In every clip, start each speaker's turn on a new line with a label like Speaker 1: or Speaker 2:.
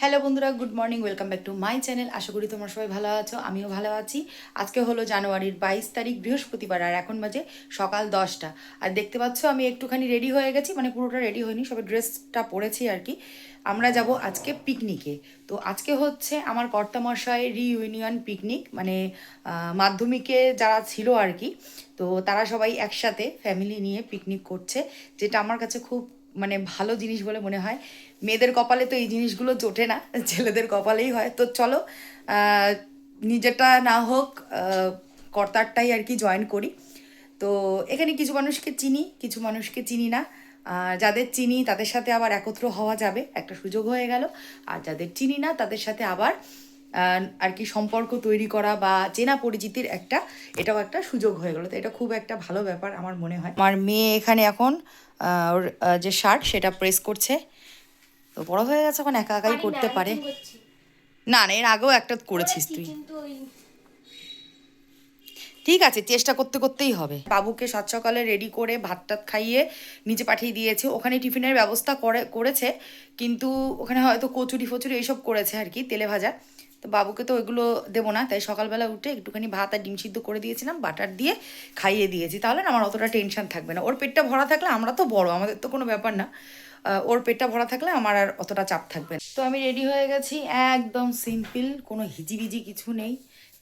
Speaker 1: Hello বন্ধুরা good morning welcome back to my channel আশা করি তোমরা সবাই ভালো আছো, আমিও ভালো আছি। আজকে হলো জানুয়ারির বাইশ তারিখ, বৃহস্পতিবার, আর এখন বাজে সকাল দশটা। আর দেখতে পাচ্ছ, আমি একটুখানি রেডি হয়ে গেছি মানে পুরোটা রেডি হয়নি, সবে ড্রেসটা পরেছি আর কি। আমরা যাব আজকে পিকনিকে তো আজকে হচ্ছে আমার কর্তামশাই রিইউনিয়ন পিকনিক মানে মাধ্যমিকে যারা ছিল আর কি, তো তারা সবাই একসাথে ফ্যামিলি নিয়ে পিকনিক করছে, যেটা আমার কাছে খুব মানে ভালো জিনিস বলে মনে হয়। মেয়েদের কপালে তো এই জিনিসগুলো জোটে না ছেলেদের কপালেই হয়। তো চলো আহ, নিজেরটা না হোক কর্তারটাই আর কি জয়েন করি। তো এখানে কিছু মানুষকে চিনি কিছু মানুষকে চিনি না। যাদের চিনি তাদের সাথে আবার একত্র হওয়া যাবে। একটা সুযোগ হয়ে গেল। আর যাদের চিনি না তাদের সাথে আবার আর কি সম্পর্ক তৈরি করা বা চেনা পরিচিতির একটা এটাও একটা সুযোগ হয়ে গেলো। তো এটা খুব একটা ভালো ব্যাপার আমার মনে হয়। আমার মেয়ে এখানে এখন ওর যে শার্ট সেটা প্রেস করছে। তো বড় হয়ে গেছে এখন একা একাই করতে পারে। না না এর আগেও একটা করেছিস তুই। ঠিক আছে চেষ্টা করতে করতেই হবে। বাবুকে সাত সকালে রেডি করে ভাত টাত খাইয়ে নিচে পাঠিয়ে দিয়েছে। ওখানে টিফিনের ব্যবস্থা করে করেছে। কিন্তু ওখানে হয়তো কচুরি ফচুরি এইসব করেছে আর কি তেলে ভাজা। তো বাবুকে তো ওইগুলো দেবো না, তাই সকালবেলা উঠে একটুখানি ভাত আর ডিম সিদ্ধ করে দিয়েছিলাম, বাটার দিয়ে খাইয়ে দিয়েছি। তাহলে না আমার অতটা টেনশন থাকবে না। ওর পেটটা ভরা থাকলে আমরা তো বড়, আমাদের তো কোনো ব্যাপার না। ওর পেটটা ভরা থাকলে আমার আর অতটা চাপ থাকবে না। তো আমি রেডি হয়ে গেছি, একদম সিম্পল কোনো হিজিবিজি কিছু নেই।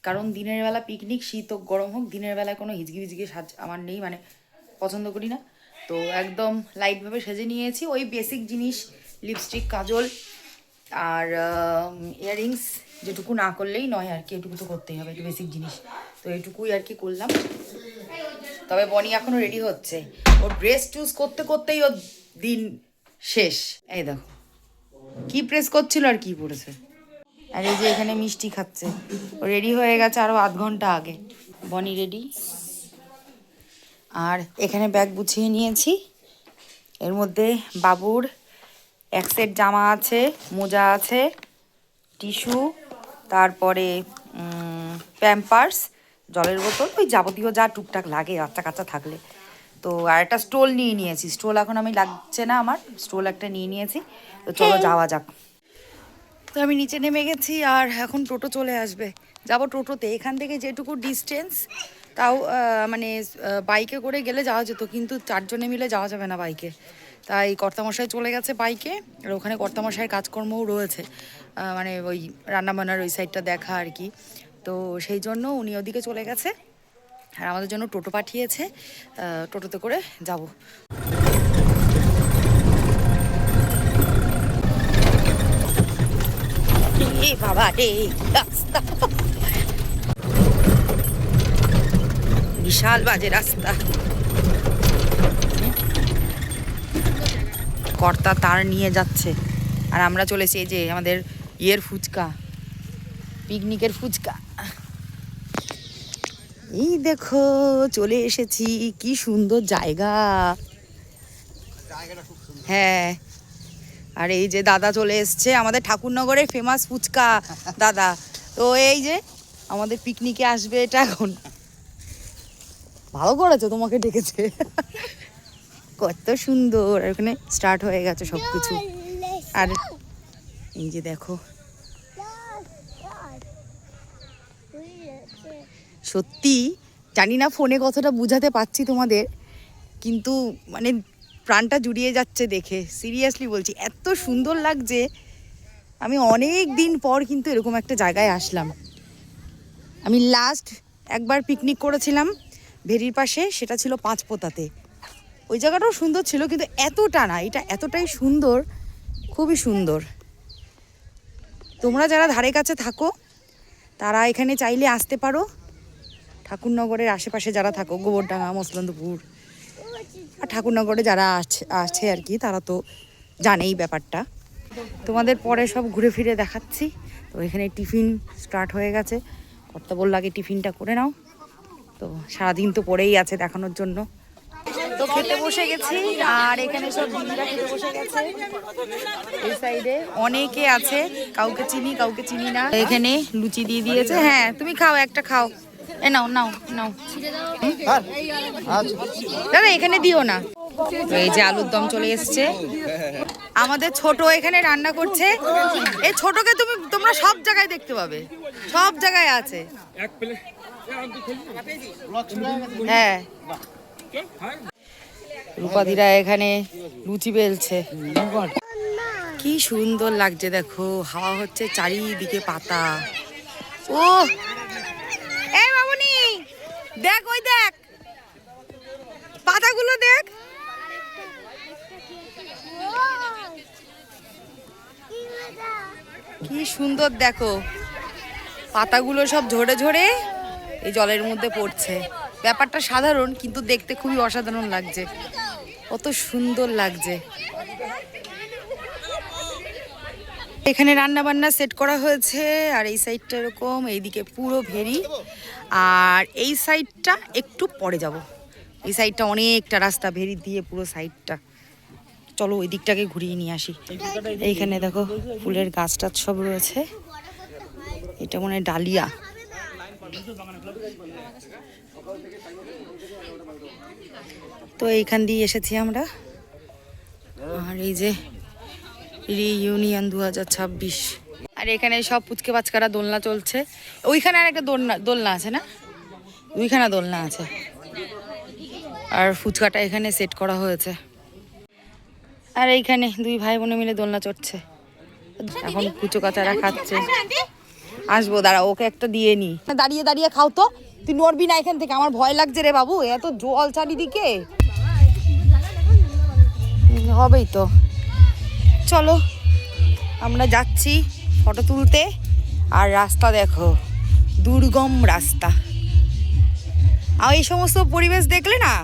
Speaker 1: কারণ দিনের বেলা পিকনিক শীত হোক, গরম হোক, দিনের বেলায় কোনো হিজকি ভিজকি সাজ আমার নেই মানে পছন্দ করি না। তো একদম লাইটভাবে সেজে নিয়েছি। ওই বেসিক জিনিস লিপস্টিক কাজল আর ইয়াররিংস যেটুকু না করলেই নয় আর কি, এটুকু তো করতেই হবে, একটু বেসিক জিনিস। তো এটুকুই আর কি করলাম। তবে বনি এখনও রেডি হচ্ছে। ওর ড্রেস চুজ করতে করতেই ওর দিন শেষ। এই দেখো, কি প্রেস করছিল আর কি পড়েছে। আর এই যে এখানে মিষ্টি খাচ্ছে। ও রেডি হয়ে গেছে আরও আধ ঘণ্টা আগে। বনি রেডি আর এখানে ব্যাগ গুছিয়ে নিয়েছি। এর মধ্যে বাবুর এক সেট জামা আছে মোজা আছে টিস্যু তারপরে প্যাম্পার্স জলের বোতল ওই যাবতীয় যা টুকটাক লাগে বাচ্চা কাচ্চা থাকলে। তো আর একটা স্টোল নিয়ে নিয়েছি। স্টোল এখন আমি লাগছে না আমার স্টোল একটা নিয়ে নিয়েছি। তো চলো যাওয়া যাক। তো আমি নিচে নেমে গেছি আর এখন টোটো চলে আসবে। যাব টোটোতে। এখান থেকে যেটুকু ডিস্টেন্স তাও মানে বাইকে করে গেলে যাওয়া যেত কিন্তু চারজনে মিলে যাওয়া যাবে না বাইকে তাই কর্তামশাই চলে গেছে বাইকে, আর ওখানে কর্তামশাইয়ের কাজকর্মও রয়েছে। মানে ওই রান্নাবান্নার ওই সাইডটা দেখা আর কি। তো সেই জন্য উনি ওদিকে চলে গেছে, আর আমাদের জন্য টোটো পাঠিয়েছে। টোটোতে করে যাব। বাবা রে বিশাল বাজে রাস্তা। কর্তা তার নিয়ে যাচ্ছে। আর আমরা চলেছি এই যে আমাদের ইয়ের ফুচকা পিকনিকের ফুচকা। এই দেখো চলে এসেছি কি সুন্দর জায়গা। হ্যাঁ। আর এই যে দাদা চলে এসছে আমাদের ঠাকুরনগরের ফেমাস ফুচকা দাদা। তো এই যে আমাদের পিকনিকে আসবে এটা এখন। ভালো করেছে তোমাকে ডেকেছে। কত সুন্দর। আর ওখানে স্টার্ট হয়ে গেছে সব কিছু আর এই যে দেখো। সত্যি, জানি না ফোনে কতটা বুঝাতে পারছি তোমাদের, কিন্তু মানে প্রাণটা জুড়িয়ে যাচ্ছে দেখে। সিরিয়াসলি বলছি, এত সুন্দর লাগছে। আমি অনেক দিন পর কিন্তু এরকম একটা জায়গায় আসলাম। আমি লাস্ট একবার পিকনিক করেছিলাম, ভেরির পাশে, সেটা ছিল পাঁচপোতাতে ওই জায়গাটাও সুন্দর ছিল, কিন্তু এতটা না, এটা এতটাই সুন্দর, খুবই সুন্দর। তোমরা যারা ধারে কাছে থাকো, তারা এখানে চাইলে আসতে পারো। ঠাকুরনগরের আশেপাশে যারা থাকো, গোবরডাঙ্গা, মসলন্দপুর, আর ঠাকুরনগরে যারা আছে আছে আর কি, তারা তো জানেই ব্যাপারটা। তোমাদের পরে সব ঘুরে ফিরে দেখাচ্ছি। তো এখানে টিফিন স্টার্ট হয়ে গেছে। কর্তা বলল টিফিনটা করে নাও। তো সারাদিন তো পরেই আছে দেখানোর জন্য। খেতে বসে গেছি আর এখানে সব দিদিরা খেতে বসে গেছে। এই সাইডে অনেকে আছে কাউকে চিনি কাউকে চিনি না। এখানে লুচি দিয়ে দিয়েছে। হ্যাঁ তুমি খাও একটা খাও। এ নাও নাও নাও। দাদা এখানে দিও না। এই যে আলুর দম চলে এসছে। আমাদের ছোট এখানে রান্না করছে। এই ছোটকে তুমি তোমরা সব জায়গায় দেখতে পাবে। সব জায়গায় আছে। হ্যাঁ। রূপাদিরা এখানে লুচি বেলছে। কি সুন্দর লাগছে, দেখো। হাওয়া হচ্ছে চারিদিকে পাতা। ও! এই বাবুনি দেখ, ওই দেখ। পাতাগুলো দেখ। কি সুন্দর, দেখো। পাতাগুলো সব ঝরে ঝরে এই জলের মধ্যে পড়ছে। ব্যাপারটা সাধারণ, কিন্তু দেখতে খুবই অসাধারণ লাগছে। কত সুন্দর লাগছে। এখানে রান্না বান্না সেট করা হয়েছে, আর এই সাইডটা এরকম, এইদিকে পুরো ভেরি। আর এই সাইডটা একটু পরে যাব। এই সাইডটা অনেকটা রাস্তা ভেরি দিয়ে পুরো সাইডটা চলো ওই দিকটাকে ঘুরিয়ে নিয়ে আসি। এইখানে দেখো ফুলের গাছ টাছ সব রয়েছে। এটা মনে হয় ডালিয়া। তো এইখান দিয়ে এসেছি আমরা। আর এই যে রিইউনিয়ন দু হাজার ছাব্বিশ। আর এখানে সব পুচকে পাচকারা দোলনা চলছে। ওইখানে আর একটা দোলনা দোলনা আছে না? ওইখানে দোলনা আছে। আর ফুচকাটা এখানে সেট করা হয়েছে। আর এইখানে দুই ভাই বোনে মিলে দোলনা চড়ছে। এখন কুচো কাচারা খাচ্ছে। আসব, দাঁড়া, ওকে একটা দিয়ে নি। দাঁড়িয়ে দাঁড়িয়ে খাও তো। তুই নড়বি না এখান থেকে, আমার ভয় লাগছে রে বাবু, এত জল চারিদিকে। হবেই তো। চলো, আমরা যাচ্ছি ফটো তুলতে। আর রাস্তা দেখো, দুর্গম রাস্তা। আর এই সমস্ত পরিবেশ দেখলে না,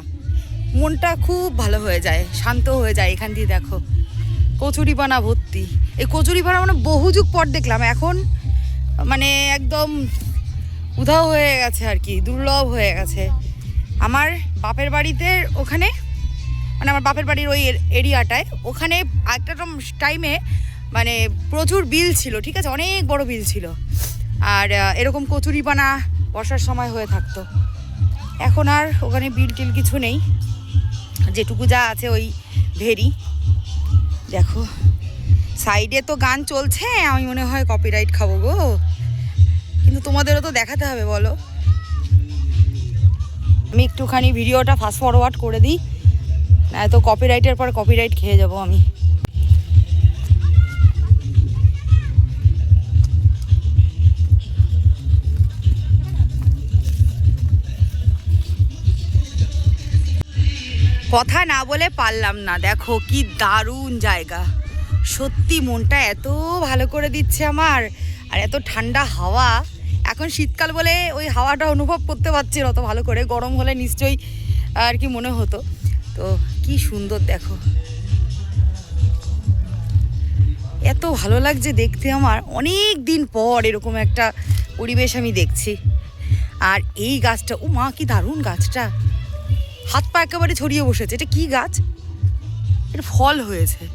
Speaker 1: মনটা খুব ভালো হয়ে যায়, শান্ত হয়ে যায় এখান দিয়ে দেখো। কচুরিপানা ভর্তি। এই কচুরিপানা মানে বহু যুগ পর দেখলাম, এখন মানে একদম উধাও হয়ে গেছে আর কি, দুর্লভ হয়ে গেছে। আমার বাপের বাড়িতে ওখানে মানে আমার বাপের বাড়ির ওই এরিয়াটায়। ওখানে একটা টাইমে মানে প্রচুর বিল ছিল, ঠিক আছে? অনেক বড় বিল ছিল। আর এরকম কচুরিপানা বর্ষার সময় হয়ে থাকতো। এখন আর ওখানে বিল টিল কিছু নেই। যেটুকু যা আছে ওই ভেরি। দেখো সাইডে তো গান চলছে, আমি মনে হয় কপিরাইট খাব গো। কিন্তু তোমাদেরও তো দেখাতে হবে, বলো। আমি একটুখানি ভিডিওটা ফাস্ট ফরওয়ার্ড করে দিই। না তো কপিরাইটের পর কপিরাইট খেয়ে যাব আমি। কথা না বলে পারলাম না, দেখো কি দারুণ জায়গা। সত্যি মনটা এত ভালো করে দিচ্ছে আমার, আর এত ঠান্ডা হাওয়া। এখন শীতকাল বলে ওই হাওয়াটা অনুভব করতে পারছি অত ভালো করে, গরম হলে নিশ্চয়ই আর কি মনে হতো। তো কি সুন্দর দেখো। এত ভালো লাগছে দেখতে আমার। অনেক দিন পর এরকম একটা পরিবেশ আমি দেখছি। আর এই গাছটা ও মা কি দারুণ গাছটা। হাত পা একেবারে ছড়িয়ে বসেছে। এটা কি গাছ? এটা ফল হয়েছে।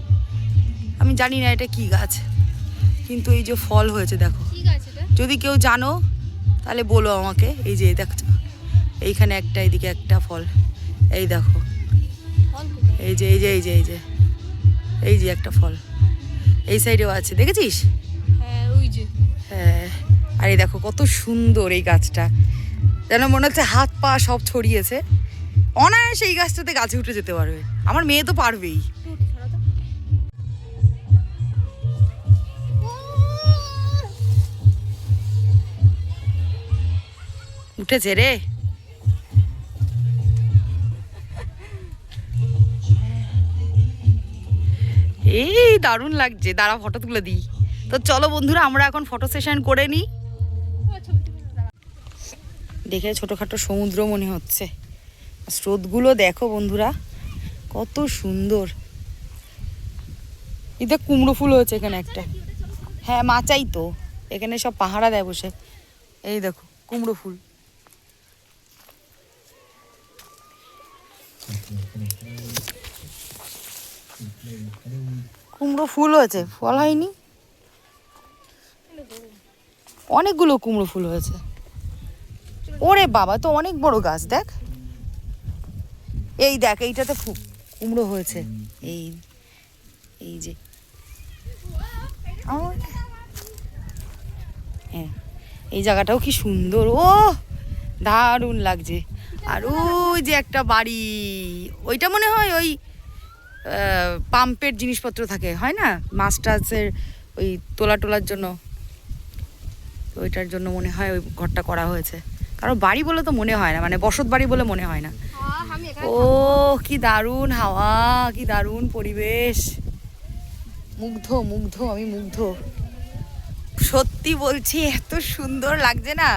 Speaker 1: আমি জানি না এটা কি গাছ। কিন্তু এই যে ফল হয়েছে দেখো। যদি কেউ জানো তাহলে বলো আমাকে। এই যে দেখছ। এইখানে একটা এদিকে একটা ফল। এই দেখো। এই যে এই যে এই যে এই যে। এই যে একটা ফল। এই সাইডেও আছে দেখেছিস?
Speaker 2: হ্যাঁ ওই যে।
Speaker 1: হ্যাঁ। আর এই দেখো কত সুন্দর এই গাছটা। যেন মনে হচ্ছে হাত পা সব ছড়িয়েছে। অনায়াসে এই গাছটাতে গাছে উঠে যেতে পারবে। আমার মেয়ে তো পারবেই। উঠেছে রে। এই দারুণ লাগছে। দাঁড়া ফটো তুলে দিই। তো চলো বন্ধুরা, আমরা এখন ফটো সেশন করে নিই। দেখে ছোটোখাটো সমুদ্র মনে হচ্ছে। স্রোতগুলো দেখো বন্ধুরা, কত সুন্দর। এটা কুমড়ো ফুল হয়েছে এখানে একটা। হ্যাঁ মাচাই তো। এখানে সব পাহারা দেয় বসে। এই দেখো, কুমড়ো ফুল। কুমড়ো ফুল হয়েছে। ফল হয়নি। অনেকগুলো কুমড়ো ফুল হয়েছে। ওরে বাবা, তো অনেক বড় গাছ, দেখ। এই দেখ, এইটাতে কুমড়ো হয়েছে। এই এই যে। হ্যাঁ এই জায়গাটাও কি সুন্দর। ও, দারুণ লাগছে। আর ওই যে একটা বাড়ি। ওইটা মনে হয় ওই পাম্পের জিনিসপত্র থাকে হয় না? মাছ টাছের ওই তোলা টোলার জন্য। ওইটার জন্য মনে হয় ওই ঘরটা করা হয়েছে। কারণ বাড়ি বলে তো মনে হয় না মানে বসত বাড়ি বলে মনে হয় না। ও কি দারুণ হাওয়া কি দারুণ পরিবেশ। মুগ্ধ মুগ্ধ আমি মুগ্ধ। সত্যি বলছি এত সুন্দর লাগছে না?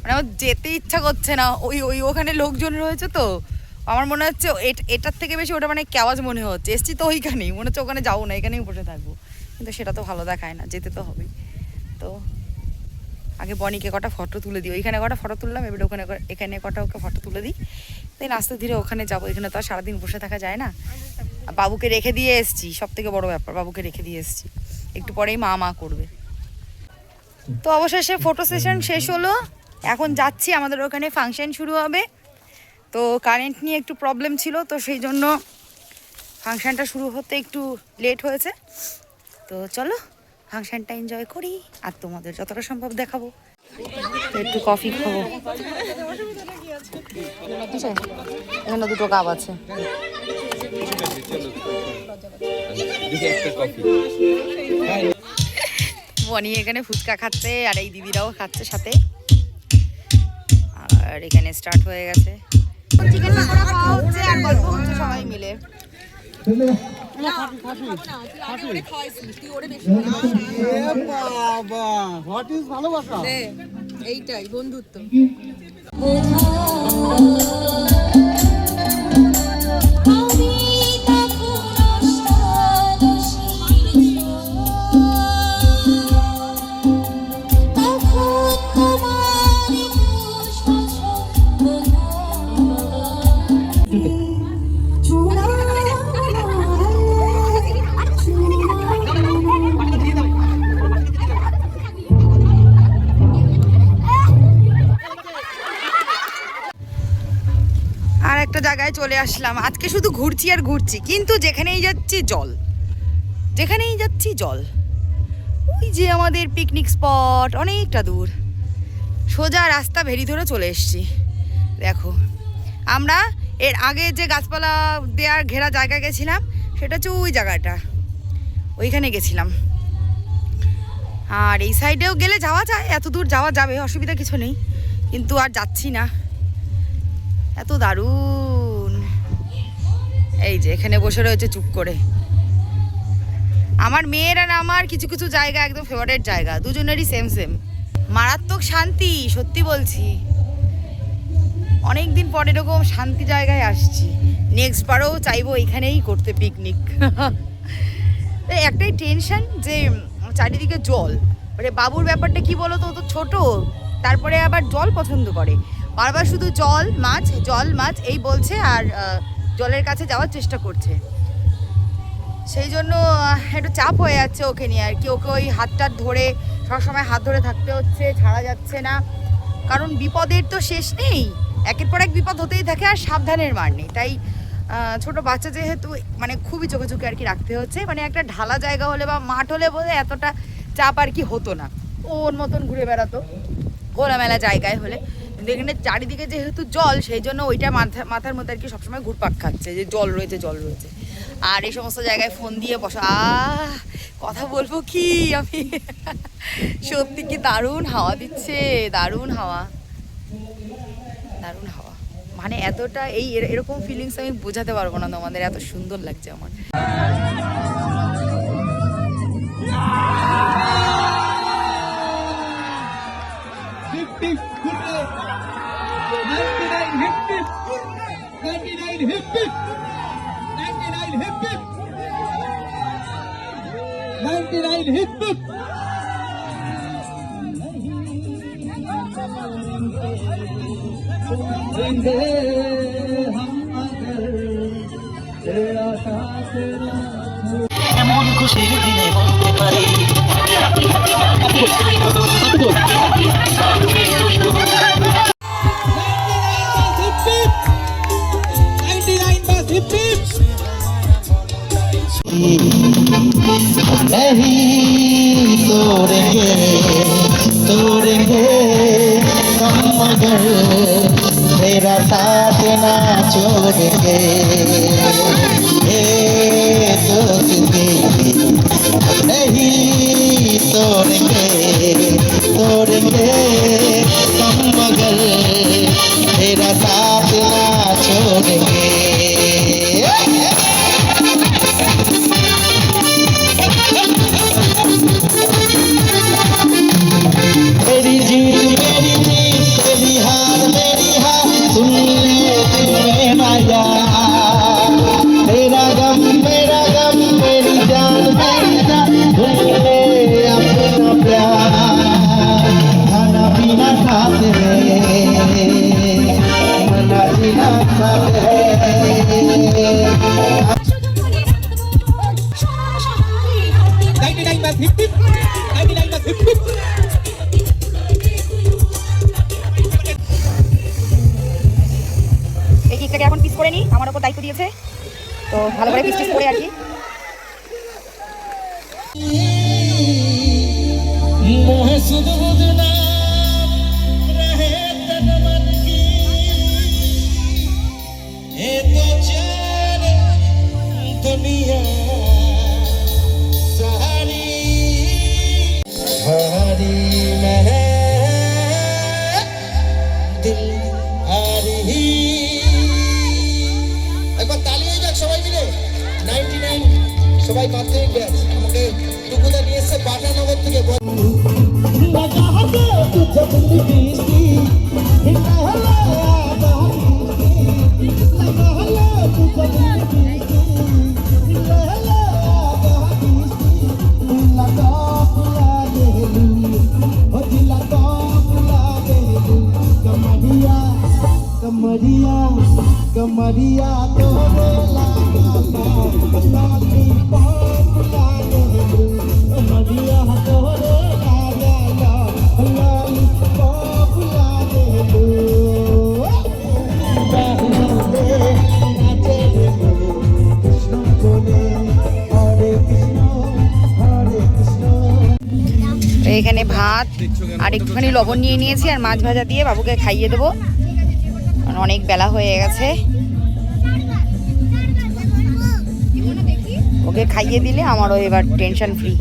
Speaker 1: মানে আমার যেতে ইচ্ছা করছে না। ওই ওই ওখানে লোকজন রয়েছে তো আমার মনে হচ্ছে এট- এটার থেকে বেশি ওটা মানে কেওয়াজ মনে হচ্ছে। এসছি তো ওইখানেই, মনে হচ্ছে ওখানে যাব না, এখানেই বসে থাকব। কিন্তু সেটা তো ভালো দেখায় না, যেতে তো হবেই। তো আগে বনিকে কটা ফটো তুলে দিই। ওইখানে কটা ফটো তুললাম, এবারে ওখানে এখানে কটা ওকে ফটো তুলে দিই। দেন আস্তে ধীরে ওখানে যাব। এখানে তো আর সারাদিন বসে থাকা যায় না। বাবুকে রেখে দিয়ে এসছি সব থেকে বড় ব্যাপার, বাবুকে রেখে দিয়ে এসছি। একটু পরেই মা মা করবে। তো অবশেষে ফটো সেশন শেষ হলো। এখন যাচ্ছি, আমাদের ওখানে ফাংশন শুরু হবে। তো কারেন্ট নিয়ে একটু প্রবলেম ছিল, তো সেই জন্য ফাংশানটা শুরু হতে একটু লেট হয়েছে। তো চলো ফাংশনটা এনজয় করি, আর তোমাদের যতটা সম্ভব দেখাবো। একটু কফি খাব। এখানে দুটো কাপ আছে। বনি এখানে ফুচকা খাচ্ছে, আর এই দিদিরাও খাচ্ছে সাথে। আর এখানে স্টার্ট হয়ে গেছে। চিকেন পকোড়া খাওয়া হচ্ছে আর গল্প হচ্ছে সবাই মিলে
Speaker 3: বাবা হোয়াট
Speaker 2: এইটাই বন্ধুত্ব
Speaker 1: চলে আসলাম। আজকে শুধু ঘুরছি আর ঘুরছি, কিন্তু যেখানেই যাচ্ছি জল। যেখানেই যাচ্ছি জল। ওই যে আমাদের পিকনিক স্পট অনেকটা দূর। সোজা রাস্তা ভেরি ধরে চলে এসেছি। দেখো, আমরা এর আগে যে গাছপালা দেওয়ার ঘেরা জায়গা গেছিলাম, সেটা হচ্ছে ওই জায়গাটা। ওইখানে গেছিলাম। আর এই সাইডেও গেলে যাওয়া যায়, এত দূর যাওয়া যাবে, অসুবিধা কিছু নেই। কিন্তু আর যাচ্ছি না। এত দারুণ। এই যে, এখানে বসে রয়েছে চুপ করে। আমার মেয়ের আর আমার কিছু কিছু জায়গা একদম ফেভারিট জায়গা। দুজনেরই সেম সেম মারাত্মক শান্তি, সত্যি বলছি। অনেক দিন পর এরকম শান্তি জায়গায় আসছি। নেক্সট বারও চাইব এখানেই করতে পিকনিক একটাই টেনশন যে, চারিদিকে জল। মানে বাবুর ব্যাপারটা কি বলো তো তো ছোট, তারপরে আবার জল পছন্দ করে। বারবার শুধু জল, মাছ জল, মাছ, এই বলছে আর জলের কাছে যাওয়ার চেষ্টা করছে। সেই জন্য একটু চাপ হয়ে যাচ্ছে ওকে নিয়ে আর কি। ওকে ওই হাতটা ধরে, সবসময় হাত ধরে থাকতে হচ্ছে, ছাড়া যাচ্ছে না। কারণ বিপদের তো শেষ নেই। একের পর এক বিপদ হতেই থাকে আর সাবধানের মার নেই। তাই ছোট বাচ্চা যেহেতু মানে খুবই চোখে চোখে আর কি রাখতে হচ্ছে। মানে একটা ঢালা জায়গা হলে বা মাঠ হলে বোধ এতটা চাপ আর কি হতো না। ওর মতন ঘুরে বেড়াতো। খোলামেলা জায়গায় হলে। এখানে চারিদিকে যেহেতু জল, সেই জন্য ওইটা মাথা, মাথার মধ্যে আর কি সবসময় ঘুরপাক খাচ্ছে, যে জল রয়েছে জল রয়েছে। আর এই সমস্ত জায়গায় ফোন দিয়ে বসা কথা বলব কি আমি? সত্যি কি দারুণ হাওয়া দিচ্ছে, দারুণ হাওয়া। দারুণ হাওয়া। মানে এতটা এই এর- এরকম ফিলিংস আমি বোঝাতে পারব না তোমাদের, এত সুন্দর লাগছে আমার।
Speaker 3: Hep Ben
Speaker 4: Dilay Hep Ben Dilay Hep
Speaker 3: नहीं
Speaker 4: तोड़ेंगे तोड़ेंगे हम मगर तेरा साथ ना छोड़ेंगे ए दोस्ती नहीं तोड़ेंगे तोड़ेंगे हम मगर तेरा साथ ना छोड़ेंगे।
Speaker 1: এই কেকটাকে এখন পিস করে নিই আমার ওপর দায়িত্ব দিয়েছে। তো ভালো করে পিস টিস করে আর কি।
Speaker 3: মহাসুদ કમરિયા કમરિયા કમરિયા તો લાગી પાપ લાગે કમરિયા
Speaker 1: તો এখানে ভাত আর একটুখানি লবণ নিয়ে নিয়েছি আর মাছ ভাজা দিয়ে বাবুকে খাইয়ে দেবো। অনেক বেলা হয়ে গেছে। ওকে খাইয়ে দিলে আমারও এবার টেনশন ফ্রি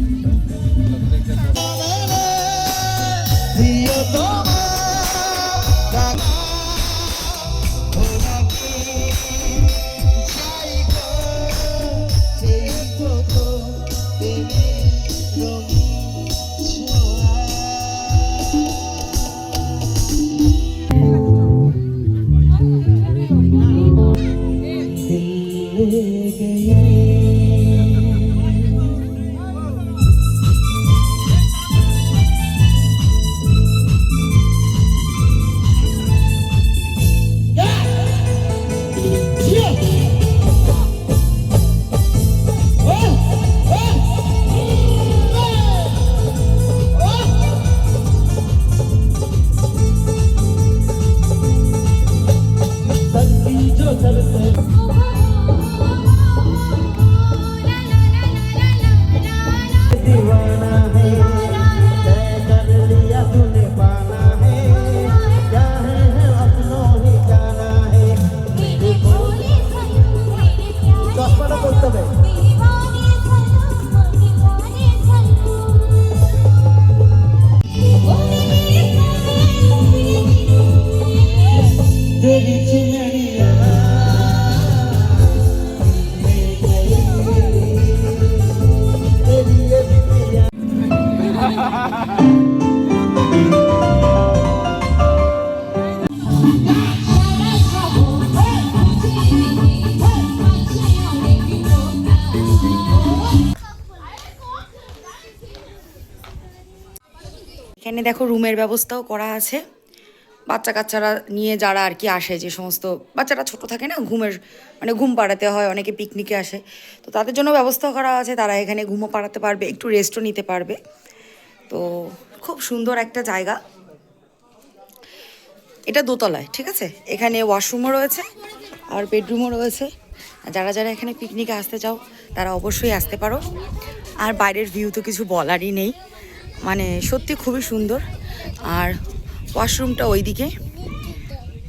Speaker 1: দেখো রুমের ব্যবস্থাও করা আছে। বাচ্চা কাচ্চারা নিয়ে যারা আর কি আসে, যে সমস্ত বাচ্চারা ছোট থাকে না, ঘুমের মানে ঘুম পাড়াতে হয়, অনেকে পিকনিকে আসে। তো তাদের জন্য ব্যবস্থা করা আছে, তারা এখানে ঘুমও পাড়াতে পারবে, একটু রেস্টও নিতে পারবে। তো খুব সুন্দর একটা জায়গা। এটা দোতলায়, ঠিক আছে? এখানে ওয়াশরুমও রয়েছে আর বেডরুমও রয়েছে। আর যারা যারা এখানে পিকনিকে আসতে চাও, তারা অবশ্যই আসতে পারো। আর বাইরের ভিউ তো কিছু বলারই নেই। মানে সত্যি খুবই সুন্দর। আর ওয়াশরুমটা ওইদিকে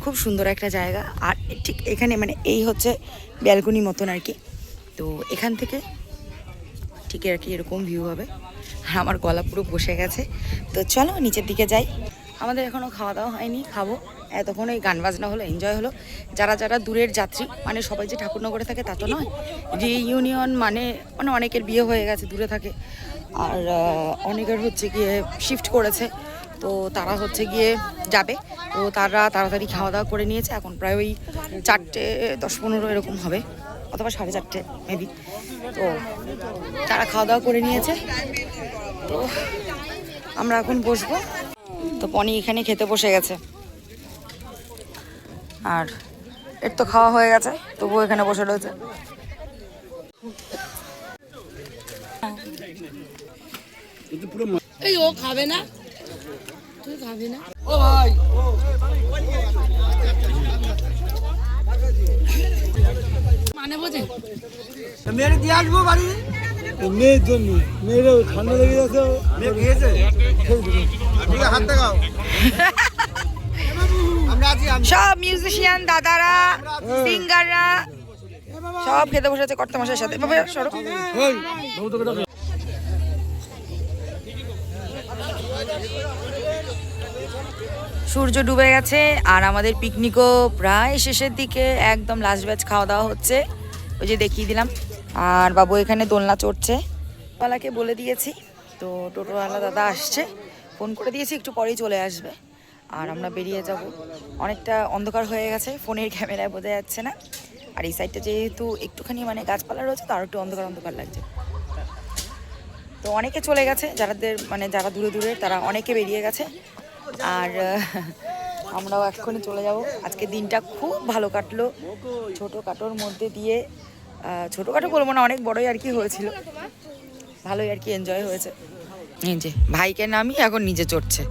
Speaker 1: খুব সুন্দর একটা জায়গা। আর ঠিক এখানে মানে এই হচ্ছে ব্যালকনি মতন আর কি। তো এখান থেকে ঠিক আর কি এরকম ভিউ হবে। আর আমার গলা পুরো বসে গেছে। তো চলো নিচের দিকে যাই। আমাদের এখনও খাওয়া দাওয়া হয়নি, খাব। এতক্ষণ এই গান বাজনা হলো এনজয় হলো। যারা যারা দূরের যাত্রী মানে সবাই যে ঠাকুরনগরে থাকে তা তো নয়। রিইউনিয়ন মানে মানে অনেকের বিয়ে হয়ে গেছে, দূরে থাকে। আর অনেকের হচ্ছে গিয়ে শিফট করেছে। তো তারা হচ্ছে গিয়ে যাবে। তো তারা তাড়াতাড়ি খাওয়া দাওয়া করে নিয়েছে। এখন প্রায় ওই চারটে, দশ পনেরো এরকম হবে। অথবা সাড়ে চারটে মেবি তো তারা খাওয়া দাওয়া করে নিয়েছে। তো আমরা এখন বসবো। তো পনি এখানে খেতে বসে গেছে। আর এর তো খাওয়া হয়ে গেছে। তবুও এখানে বসে রয়েছে।
Speaker 2: এই ও খাবে না। তুই খাবি না। মানে বোঝে
Speaker 3: মেয়ের জন্য। মেয়েরও ঠান্ডা লেগে যাচ্ছে মেয়ে খেয়েছে? হাত দেখাও।
Speaker 1: সব মিউজিশিয়ান দাদারা সিঙ্গাররা সব খেতে বসে আছে কর্তামশার সাথে। বাবা সরো। সূর্য ডুবে গেছে আর আমাদের পিকনিকও প্রায় শেষের দিকে একদম লাস্ট ব্যাচ খাওয়া দাওয়া হচ্ছে। ওই যে দেখিয়ে দিলাম। আর বাবু এখানে দোলনা চড়ছে। পালাকে বলে দিয়েছি। তো টোটোওয়ালা দাদা আসছে। ফোন করে দিয়েছি, একটু পরেই চলে আসবে। আর আমরা বেরিয়ে যাব। অনেকটা অন্ধকার হয়ে গেছে। ফোনের ক্যামেরায় বোঝা যাচ্ছে না। আর এই সাইডটা যেহেতু একটুখানি মানে গাছপালা রয়েছে তো আরও একটু অন্ধকার অন্ধকার লাগছে। তো অনেকে চলে গেছে। যারাদের মানে যারা দূরে দূরে, তারা অনেকে বেরিয়ে গেছে। আর আমরাও এক্ষুনি চলে যাব। আজকে দিনটা খুব ভালো কাটলো। ছোটোখাটোর মধ্যে দিয়ে ছোটোখাটো বলব না, অনেক বড়ই আর কি হয়েছিল। ভালোই আর কি এনজয় হয়েছে। যে, ভাইকে নামি এখন নিজে চড়ছে।